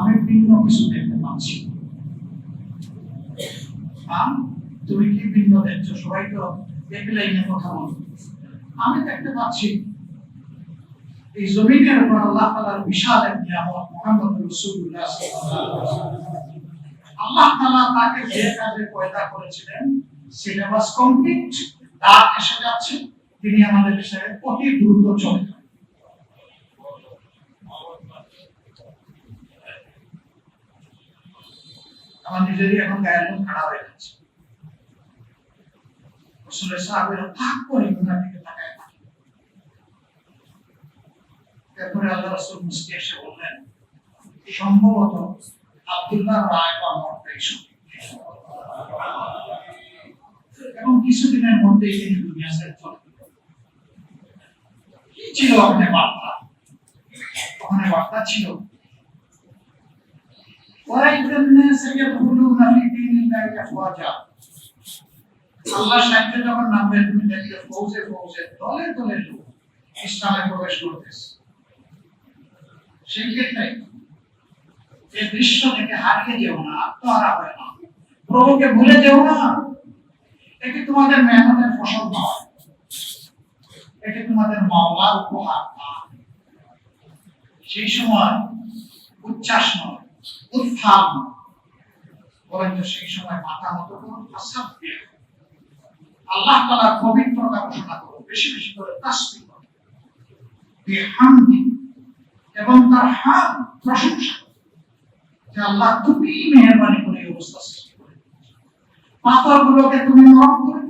আমি ভিন্ন কিছু দেখতে পাচ্ছি। তুমি কি ভিন্ন দেখছ? সবাই তো এক কথা বলো। আমি দেখতে পাচ্ছি, এই জমিনের উপর আল্লাহ তাআলার বিশাল এক মুহাম্মদ ওয়াসাল্লাম। আল্লাহ তাআলা তাকে যে কাজে পয়দা করেছিলেন সিলেবাস কমপ্লিট এসে যাচ্ছে। তিনি আমাদের বিষয়ে অতি দ্রুত চলে। আমার নিজেরই এখন গায়ের খারাপ হয়ে যাচ্ছে সাহাবেরা ভাগ করে গুনার দিকে তাকায় আল্লাহ রসুল মুসকে এসে বললেন, সম্ভবত রায় বা এবং কিছুদিনের মধ্যেই তিনি দুনিয়া ছেড়ে চলে কি ছিল ওখানে বার্তা। ওখানে বার্তা ছিল প্রভুকে ভুলে যেও না। এটি তোমাদের মেহনতের ফসল নয়। এটি তোমাদের মামলার উপহার সেই সময় উচ্ছ্বাস নয়। বরঞ্চ সেই সময় মাথা মতো আসাদ দিয়ে আল্লাহ পবিত্রতা ঘোষণা বেশি বেশি করে এবং তার হাম প্রশংসা। যে আল্লাহ তুমি মেহরবানি করে অবস্থা সৃষ্টি করে পাথরগুলোকে তুমি নরম করে